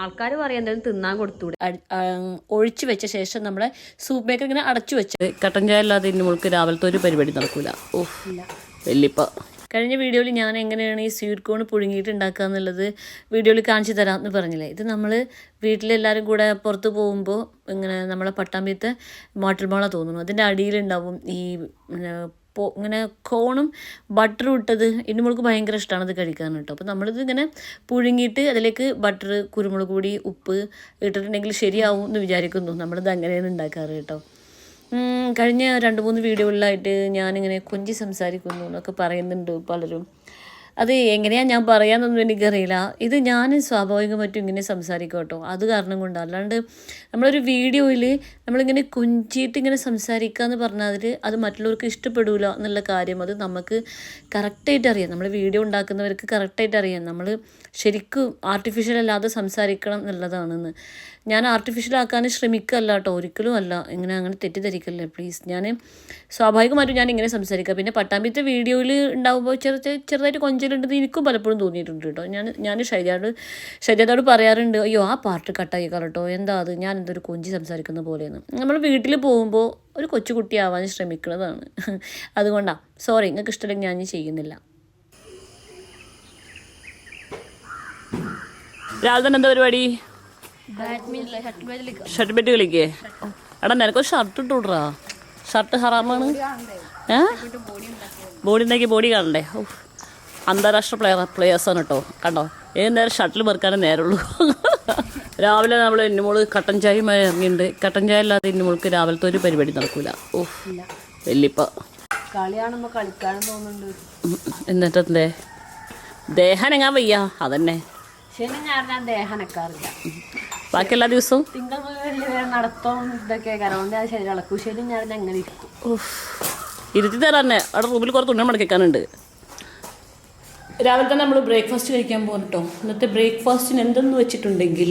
ആൾക്കാർ പറയാം എന്തായാലും തിന്നാൻ കൊടുത്തൂടെ. ഒഴിച്ചു വെച്ച ശേഷം നമ്മളെ സൂപ്പ് മേക്കർ ഇങ്ങനെ അടച്ചു വെച്ച്. കട്ടൻ ചായ അല്ലാതെ ഇനി മുൾക്ക് രാവിലത്തെ ഒരു പരിപാടി നടക്കൂല. ഓഹ് വെല്ലിപ്പ. കഴിഞ്ഞ വീഡിയോയിൽ ഞാൻ എങ്ങനെയാണ് ഈ സ്വീറ്റ് കോൺ പുഴുങ്ങിയിട്ട് ഉണ്ടാക്കുക എന്നുള്ളത് വീഡിയോയിൽ കാണിച്ചു തരാമെന്ന് പറഞ്ഞില്ലേ. ഇത് നമ്മൾ വീട്ടിലെല്ലാവരും കൂടെ പുറത്ത് പോകുമ്പോൾ ഇങ്ങനെ നമ്മളെ പട്ടാമ്പിയത്തെ മോട്ടൽ മോള തോന്നുന്നു അതിന്റെ അടിയിലുണ്ടാവും ഈ പോ ഇങ്ങനെ കോണും ബട്ടറും ഇട്ടത് എന്റെ മോൾക്ക് ഭയങ്കര ഇഷ്ടമാണ് അത് കഴിക്കാൻ കേട്ടോ. അപ്പോൾ നമ്മളിത് ഇങ്ങനെ പുഴുങ്ങിയിട്ട് അതിലേക്ക് ബട്ടർ കുരുമുളക് പൊടി ഉപ്പ് ഇട്ടിട്ടുണ്ടെങ്കിൽ ശരിയാവും എന്ന് വിചാരിക്കുന്നു. നമ്മളിത് അങ്ങനെയാണ് ഉണ്ടാക്കാറ് കേട്ടോ. കഴിഞ്ഞ രണ്ട് മൂന്ന് വീഡിയോകളിലായിട്ട് ഞാനിങ്ങനെ കൊഞ്ചി സംസാരിക്കുന്നു എന്നൊക്കെ പറയുന്നുണ്ട് പലരും. അത് എങ്ങനെയാ ഞാൻ പറയാമെന്നൊന്നും എനിക്കറിയില്ല. ഇത് ഞാൻ സ്വാഭാവികമായിട്ടും ഇങ്ങനെ സംസാരിക്കും കേട്ടോ അത് കാരണം കൊണ്ട്. അല്ലാണ്ട് നമ്മളൊരു വീഡിയോയിൽ നമ്മളിങ്ങനെ കുഞ്ചിയിട്ട് ഇങ്ങനെ സംസാരിക്കുക എന്ന് പറഞ്ഞാൽ അത് മറ്റുള്ളവർക്ക് ഇഷ്ടപ്പെടില്ല എന്നുള്ള കാര്യം അത് നമുക്ക് കറക്റ്റായിട്ട് അറിയാം. നമ്മൾ വീഡിയോ ഉണ്ടാക്കുന്നവർക്ക് കറക്റ്റായിട്ട് അറിയാം. നമ്മൾ ശരിക്കും ആർട്ടിഫിഷ്യൽ അല്ലാതെ സംസാരിക്കണം എന്നുള്ളതാണെന്ന്. ഞാൻ ആർട്ടിഫിഷ്യൽ ആക്കാൻ ശ്രമിക്കല്ല കേട്ടോ ഒരിക്കലും അല്ല. ഇങ്ങനെ അങ്ങനെ തെറ്റിദ്ധരിക്കല്ലേ. പ്ലീസ് ഞാൻ സ്വാഭാവികമായിട്ടും ഞാൻ ഇങ്ങനെ സംസാരിക്കുക പിന്നെ പട്ടാമ്പിത്തെ വീഡിയോയിൽ ഉണ്ടാകുമ്പോൾ ചെറു ചെറുതായിട്ട് ചെറുതായിട്ട് കൊഞ്ചലുണ്ടെന്ന് എനിക്കും പലപ്പോഴും തോന്നിയിട്ടുണ്ട് കേട്ടോ. ഞാൻ ഞാൻ ഷൈജാട് ഷൈജാദോട് പറയാറുണ്ട് അയ്യോ ആ പാർട്ട് കട്ടായി കേട്ടോ. എന്താ അത്? ഞാൻ എന്തൊരു കൊഞ്ചി സംസാരിക്കുന്ന പോലെയെന്ന് നമ്മൾ വീട്ടിൽ പോകുമ്പോൾ ഒരു കൊച്ചുകുട്ടിയാവാൻ ശ്രമിക്കുന്നതാണ്. അതുകൊണ്ടാണ് സോറി നിങ്ങൾക്ക് ഇഷ്ടമില്ലെങ്കിൽ ഞാൻ ചെയ്യുന്നില്ല. രാവിലെ തന്നെ എന്താ പരിപാടി? ഷർട്ട് ബെറ്റ് കളിക്കേ? എടാ നിനക്കൊരു ഷർട്ട് ഇട്ട് ഷർട്ട് ഹറാമാണ്. ഏ? ബോഡി ഉണ്ടാക്കി ബോഡി കാണണ്ടേ? ഓ അന്താരാഷ്ട്ര പ്ലെയർ പ്ലെയേഴ്സാണ് കേട്ടോ കണ്ടോ? ഏത് നേരം ഷട്ടിൽ പെറുക്കാനേ നേരമുള്ളൂ. രാവിലെ നമ്മൾ ഇന്നുമോൾ കട്ടൻ ചായയുമായി ഇറങ്ങിയിട്ടുണ്ട് കട്ടൻ ചായ അല്ലാതെ ഇന്നുമോൾക്ക് രാവിലത്തെ ഒരു പരിപാടി നടക്കൂല. ഓ വെല്ലിപ്പ. കളി ദേഹം കളിക്കാനും തോന്നുന്നുണ്ട്. എന്നിട്ടെന്തേ? ദേഹനങ്ങാൻ വയ്യ. അതന്നെ. ശനി ഞാൻ ഞാൻ ദേഹം ബാക്കി എല്ലാ ദിവസവും? തിങ്കൾ ഇതൊക്കെ ശരി ഇളക്കും ശരി ഞാൻ ഇരിക്കും. ഇരുത്തി തരാന്നെ അവിടെ റൂമിൽ കുറച്ച് തുണി മടക്കിക്കാനുണ്ട്. രാവിലെ തന്നെ നമ്മൾ ബ്രേക്ക്ഫാസ്റ്റ് കഴിക്കാൻ പോകും കേട്ടോ ഇന്നത്തെ ബ്രേക്ക്ഫാസ്റ്റിന് എന്തെന്ന് വെച്ചിട്ടുണ്ടെങ്കിൽ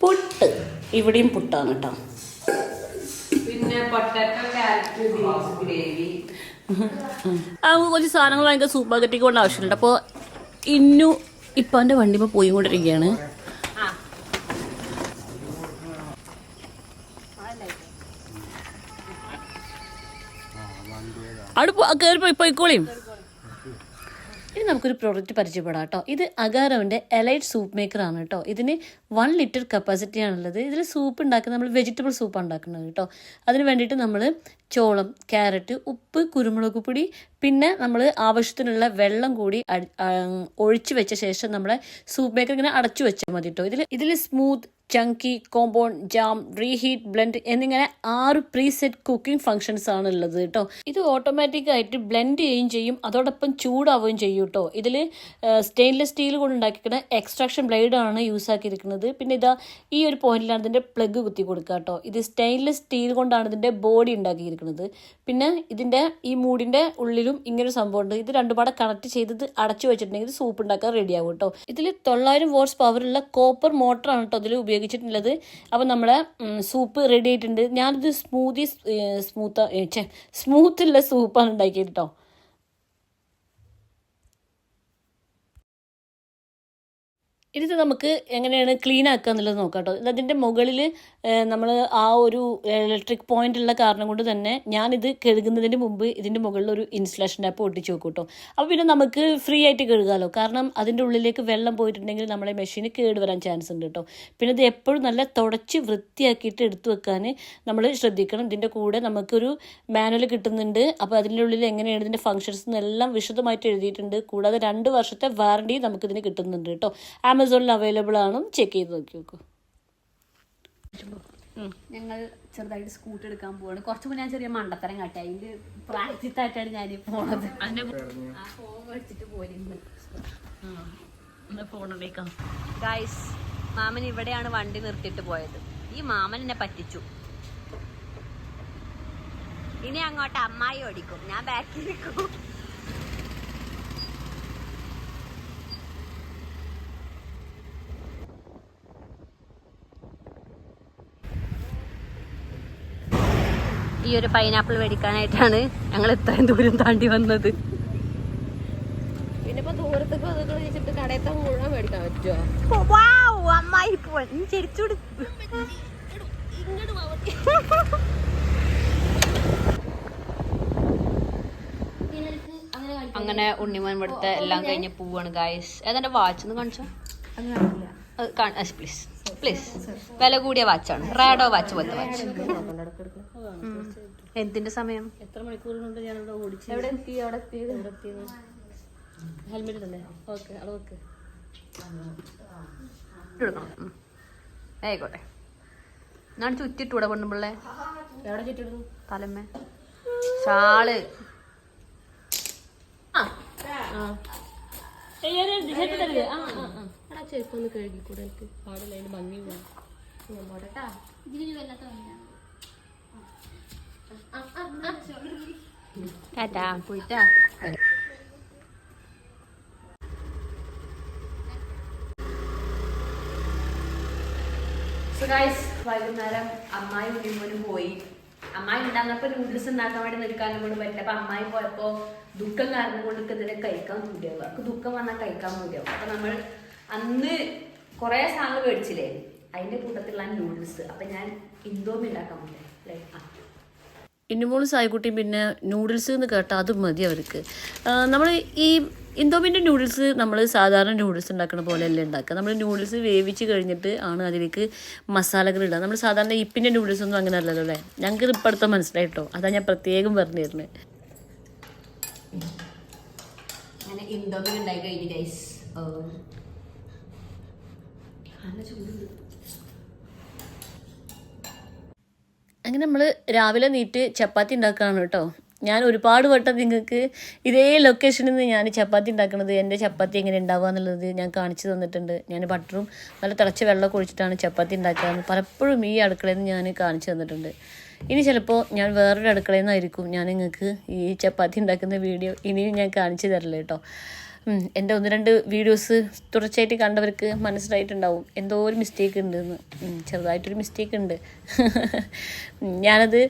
പുട്ട്. ഇവിടെയും പുട്ടാണ് കേട്ടോ പിന്നെ കുറച്ച് സാധനങ്ങൾ ഭയങ്കര സൂപ്പർ മാർക്കറ്റിൽ കൊണ്ട് ആവശ്യമുണ്ട് അപ്പോൾ ഇന്നു ഇപ്പാന്റെ വണ്ടിമ്പോൾ പോയി കൊണ്ടിരിക്കുകയാണ് അവിടെ പോ- കയറി പോയി പോയിക്കോളിയും നമുക്കൊരു പ്രോഡക്റ്റ് പരിചയപ്പെടാം കേട്ടോ. ഇത് അഗാരോവിന്റെ എലൈറ്റ് സൂപ്പ് മേക്കർ ആണ് കേട്ടോ. ഇതിന് വൺ ലിറ്റർ കപ്പാസിറ്റി ആണുള്ളത്. ഇതിൽ സൂപ്പ് ഉണ്ടാക്കുന്നത് നമ്മൾ വെജിറ്റബിൾ സൂപ്പ് ഉണ്ടാക്കുന്നത് കേട്ടോ. അതിന് വേണ്ടിയിട്ട് നമ്മൾ ചോളം ക്യാരറ്റ് ഉപ്പ് കുരുമുളക് പൊടി പിന്നെ നമ്മൾ ആവശ്യത്തിനുള്ള വെള്ളം കൂടി ഒഴിച്ച് വെച്ച ശേഷം നമ്മുടെ സൂപ്പ് മേക്കർ ഇങ്ങനെ അടച്ചു വെച്ചാൽ മതി കേട്ടോ. ഇതിൽ ഇതിൽ smooth chunky compound jam reheat blend എന്നിങ്ങനെ ആറ് പ്രീസെറ്റ് കുക്കിംഗ് ഫംഗ്ഷൻസ് ആണ് ഉള്ളത് കേട്ടോ. ഇത് ഓട്ടോമാറ്റിക് ആയിട്ട് ബ്ലെൻഡ് ചെയ്യുകയും ചെയ്യും. അതോടൊപ്പം ചൂടാവുകയും ചെയ്യും കേട്ടോ. ഇതിൽ സ്റ്റെയിൻലെസ് സ്റ്റീൽ കൊണ്ട് ഉണ്ടാക്കിയിരിക്കുന്ന എക്സ്ട്രാക്ഷൻ ബ്ലേഡ് ആണ് യൂസ് ആക്കിയിരിക്കുന്നത്. പിന്നെ ഇതാ ഈ ഒരു പോയിന്റിലാണ് ഇതിന്റെ പ്ലഗ് കുത്തി കൊടുക്കുക കേട്ടോ. ഇത് സ്റ്റെയിൻലെസ് സ്റ്റീൽ കൊണ്ടാണ് ഇതിന്റെ ബോഡി ഉണ്ടാക്കിയിരിക്കുന്നത്. പിന്നെ ഇതിന്റെ ഈ മൂടിന്റെ ഉള്ളിലും ഇങ്ങനൊരു സംഭവമുണ്ട്. ഇത് രണ്ടുപാടെ കണക്ട് ചെയ്തത് അടച്ചു വെച്ചിട്ടുണ്ടെങ്കിൽ സൂപ്പ് ഉണ്ടാക്കാൻ റെഡിയാകും കേട്ടോ. ഇതിൽ തൊള്ളായിരം വോട്ട്സ് പവറുള്ള കോപ്പർ മോട്ടറാണ് കേട്ടോ ഇതിൽ ഉപയോഗിച്ചിട്ടുള്ളത്. അപ്പോൾ നമ്മളെ സൂപ്പ് റെഡി ആയിട്ടുണ്ട്. ഞാനിത് സ്മൂതി സ്മൂത്ത് സ്മൂത്തുള്ള സൂപ്പാണ് ഉണ്ടാക്കിയത് കേട്ടോ ഇത് നമുക്ക് എങ്ങനെയാണ് ക്ലീൻ ആക്കുക എന്നുള്ളത് നോക്കാം കേട്ടോ അതിന്റെ മുകളിൽ നമ്മൾ ആ ഒരു ഇലക്ട്രിക് പോയിന്റ് ഉള്ള കാരണം കൊണ്ട് തന്നെ ഞാനിത് കഴുകുന്നതിന് മുമ്പ് ഇതിന്റെ മുകളിൽ ഒരു ഇൻസുലേഷൻ ടാപ്പ് ഒട്ടിച്ച് വെക്കും കേട്ടോ അപ്പോൾ പിന്നെ നമുക്ക് ഫ്രീ ആയിട്ട് കഴുകാമല്ലോ കാരണം അതിന്റെ ഉള്ളിലേക്ക് വെള്ളം പോയിട്ടുണ്ടെങ്കിൽ നമ്മളെ മെഷീന് കേട് വരാൻ ചാൻസ് ഉണ്ട് കേട്ടോ പിന്നെ ഇത് എപ്പോഴും നല്ല തുടച്ച് വൃത്തിയാക്കിയിട്ട് എടുത്തു വെക്കാൻ നമ്മൾ ശ്രദ്ധിക്കണം. ഇതിന്റെ കൂടെ നമുക്കൊരു മാനുവൽ കിട്ടുന്നുണ്ട്. അപ്പോൾ അതിന്റെ ഉള്ളിൽ എങ്ങനെയാണ് ഇതിന്റെ ഫങ്ഷൻസ് എന്നെല്ലാം വിശദമായിട്ട് എഴുതിയിട്ടുണ്ട്. കൂടാതെ രണ്ട് വർഷത്തെ വാറണ്ടി നമുക്കിതിന് കിട്ടുന്നുണ്ട് കേട്ടോ ആമസോണിൽ അവൈലബിൾ ആണ് ചെക്ക് ചെയ്ത് നോക്കി നോക്കൂ. ഞങ്ങൾ ചെറുതായിട്ട് സ്കൂട്ടർ എടുക്കാൻ പോവാണ്. കുറച്ച് മുന്നേ ഞാൻ ചെറിയ മണ്ടത്തരം കാട്ടി. അതിന്റെ പ്രാക്ടീസ് ആയിട്ടാണ് ഞാൻ പോണത് ഫോൺ ഫോണിലേക്കാം ഗൈസ് മാമൻ ഇവിടെയാണ് വണ്ടി നിർത്തിയിട്ട് പോയത്. ഈ മാമൻ എന്നെ പറ്റിച്ചു. ഇനി അങ്ങോട്ട് അമ്മായി ഓടിക്കും. ഞാൻ ബാക്കിൽ നിൽക്കും. ഈ ഒരു പൈനാപ്പിൾ മേടിക്കാനായിട്ടാണ് ഞങ്ങൾ ഇത്രയും ദൂരം താണ്ടി വന്നത്. പിന്നെ ഇപ്പൊ ദൂരത്തേക്ക് ഇത് കടയത്തെ മുഴുവൻ മേടിക്കാൻ പറ്റുമോ അമ്മായി ചെരിച്ചോട് അങ്ങനെ ഉണ്ണിമോൻ ഇവിടുത്തെ എല്ലാം കഴിഞ്ഞ് പോവാണ് ഗായ്സ് ഏതാണ്ട് വാച്ച് ഒന്ന് കാണിച്ചോ? പ്ലീസ് പ്ലീസ് വില കൂടിയ വാച്ചാണ് റാഡോ വാച്ച് പോലത്തെ വാച്ച് എന്തിന്റെ സമയം? എത്ര മണിക്കൂർ മണിക്കൂറിനുണ്ട് ഇവിടെ ഓടിച്ചു എവിടെ എത്തി? അവിടെ എത്തി എവിടെ എത്തി ഹെൽമെറ്റ് തന്നെ ഓക്കെ അവിടെ വെക്ക് എടുക്കണം ഉം. ആയിക്കോട്ടെ. ഞാൻ ചുറ്റിട്ടൂടെ കൊണ്ടുമ്പോളെ എവിടെ ചുറ്റിടുന്നു തലമ്മേ. ഷാൾ. ആ. ചെരുപ്പൊന്ന് കഴുകിക്കൂടെ എനിക്ക് പാടില്ല അതിന് ഭംഗി പോകാം ടാറ്റാ പോയിട്ടാ. വൈകുന്നേരം അമ്മായി ഉണ്ണിമോനും പോയി. അമ്മായി ഉണ്ടാകുന്നപ്പോ നൂഡിൽസ് ഉണ്ടാക്കാൻ വേണ്ടി നിൽക്കാനും കൊണ്ട് പറ്റില്ല അപ്പൊ അമ്മായി പോയപ്പോ ദുഃഖം കാരണം കൊണ്ട് ഇതിനെ കഴിക്കാൻ കൂടിയാവും അവർക്ക് ദുഃഖം വന്നാൽ കഴിക്കാൻ കൂടിയാവും അപ്പൊ നമ്മൾ അന്ന് കുറെ സാധനങ്ങൾ മേടിച്ചില്ലേ? അതിന്റെ കൂട്ടത്തിലുള്ള നൂഡിൽസ് അപ്പൊ ഞാൻ ഇന്തോമി ഉണ്ടാക്കാൻ പറ്റേ അല്ലേ? ആ ഇന്നുമോൾ സായിക്കുട്ടിയും പിന്നെ നൂഡിൽസ് എന്ന് കേട്ടാൽ അത് മതി അവർക്ക്. നമ്മൾ ഈ ഇന്തോമിന്റെ നൂഡിൽസ് നമ്മൾ സാധാരണ നൂഡിൽസ് ഉണ്ടാക്കുന്ന പോലെയല്ല ഉണ്ടാക്കുക. നമ്മൾ നൂഡിൽസ് വേവിച്ച് കഴിഞ്ഞിട്ട് ആണ് അതിലേക്ക് മസാലകൾ ഇടുക. നമ്മൾ സാധാരണ ഇപ്പിന്റെ നൂഡിൽസ് ഒന്നും അങ്ങനെ അല്ലല്ലോ അല്ലേ? ഞങ്ങൾക്ക് ഇപ്പോഴത്തെ മനസ്സിലായിട്ടോ? അതാണ് ഞാൻ പ്രത്യേകം പറഞ്ഞു തരുന്നത് അങ്ങനെ ഉണ്ടായി കഴിഞ്ഞു ഗൈസ് നല്ല അങ്ങനെ നമ്മൾ രാവിലെ നീറ്റ് ചപ്പാത്തി ഉണ്ടാക്കുകയാണ് കേട്ടോ. ഞാൻ ഒരുപാട് വട്ടം നിങ്ങൾക്ക് ഇതേ ലൊക്കേഷനിൽ നിന്ന് ഞാൻ ചപ്പാത്തി ഉണ്ടാക്കുന്നത് എന്റെ ചപ്പാത്തി എങ്ങനെ ഉണ്ടാവുക എന്നുള്ളത് ഞാൻ കാണിച്ചു തന്നിട്ടുണ്ട്. ഞാൻ ബട്ടറും നല്ല തിളച്ച വെള്ളം ഒഴിച്ചിട്ടാണ് ചപ്പാത്തി ഉണ്ടാക്കുക പലപ്പോഴും ഈ അടുക്കളയിൽ നിന്ന് ഞാൻ കാണിച്ചു തന്നിട്ടുണ്ട്. ഇനി ചിലപ്പോൾ ഞാൻ വേറൊരു അടുക്കളയിൽ നിന്നായിരിക്കും ഞാൻ നിങ്ങൾക്ക് ഈ ചപ്പാത്തി ഉണ്ടാക്കുന്ന വീഡിയോ ഇനിയും ഞാൻ കാണിച്ചു തരില്ല കേട്ടോ. എന്റെ ഒന്ന് രണ്ട് വീഡിയോസ് തുടർച്ചയായിട്ട് കണ്ടവർക്ക് മനസ്സിലായിട്ടുണ്ടാവും. എന്തോ ഒരു മിസ്റ്റേക്ക് ഉണ്ടെന്ന്. എന്ന് ചെറുതായിട്ടൊരു മിസ്റ്റേക്ക് ഉണ്ട്. ഞാനത്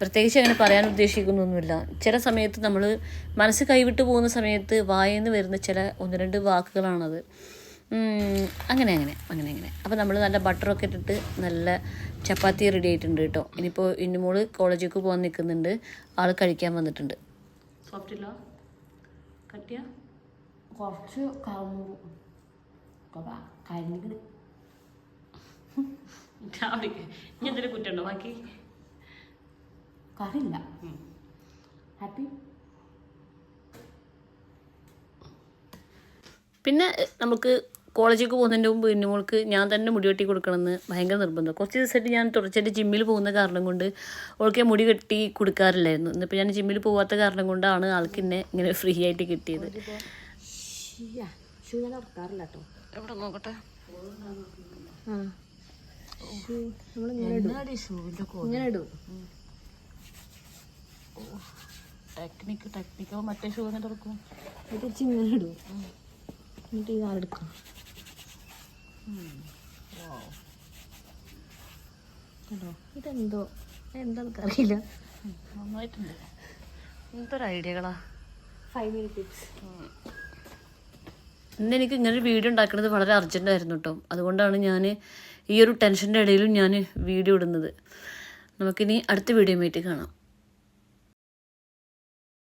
പ്രത്യേകിച്ച് അങ്ങനെ പറയാൻ ഉദ്ദേശിക്കുന്നൊന്നുമില്ല. ചില സമയത്ത് നമ്മൾ മനസ്സ് കൈവിട്ട് പോകുന്ന സമയത്ത് വായന്ന് വരുന്ന ചില ഒന്ന് രണ്ട് വാക്കുകളാണത്. അങ്ങനെ അങ്ങനെ അങ്ങനെ അങ്ങനെ. അപ്പോൾ നമ്മൾ നല്ല ബട്ടറൊക്കെ ഇട്ടിട്ട് നല്ല ചപ്പാത്തി റെഡി ആയിട്ടുണ്ട് കേട്ടോ. ഇനിയിപ്പോൾ ഇന്നുമോൾ കോളേജിലേക്ക് പോകാൻ നിൽക്കുന്നുണ്ട് ആൾ കഴിക്കാൻ വന്നിട്ടുണ്ട്. സോഫ്റ്റില്ല കട്ടിയാ? കുറച്ച് കളഞ്ഞു കരിഞ്ഞിട്ട് ഇനി എന്തെങ്കിലും കുറ്റമുണ്ടോ? ബാക്കി? കറിയില്ല. ഹാപ്പി പിന്നെ നമുക്ക് കോളേജിലേക്ക് പോകുന്നതിന്റെ മുമ്പ് മോൾക്ക് ഞാൻ തന്നെ മുടി വെട്ടി കൊടുക്കണമെന്ന് ഭയങ്കര നിർബന്ധം. കുറച്ച് ദിവസമായിട്ട് ഞാൻ തുടർച്ചയായിട്ട് ജിമ്മിൽ പോകുന്ന കാരണം കൊണ്ട് ഓൾക്ക് ഞാൻ മുടി കെട്ടി കൊടുക്കാറില്ലായിരുന്നു. ഇന്നിപ്പോൾ ഞാൻ ജിമ്മിൽ പോകാത്ത കാരണം കൊണ്ടാണ് ആൾക്ക് എന്നെ ഇങ്ങനെ ഫ്രീ ആയിട്ട് കിട്ടിയത്. ഷൂ ഞാൻ ഉറക്കാറില്ല കേട്ടോ എവിടെ നോക്കട്ടെ? ഇങ്ങനെ ഇടും. ടെക്നിക്ക് ടെക്നിക്കോ. മറ്റേ ഷൂ എങ്ങനെ തുറക്കും എന്നിട്ട് ഇങ്ങനെ ഇടും. എന്നിട്ട് ഈ കാലെടുക്കും കേട്ടോ ഇതെന്തോ? എന്താണെന്ന് അറിയില്ല നന്നായിട്ടുണ്ട്. എന്തൊരു ഐഡിയകളാ? Five minute tips. ഇന്ന് എനിക്ക് ഇങ്ങനെ വീഡിയോ ഉണ്ടാക്കുന്നത് വളരെ അർജന്റ് ആയിരുന്നു കേട്ടോ അതുകൊണ്ടാണ് ഞാൻ ഈ ഒരു ടെൻഷന്റെ ഇടയിലും ഞാൻ വീഡിയോ ഇടുന്നത്. നമുക്കിനി അടുത്ത വീഡിയോ ആയിട്ട് കാണാം.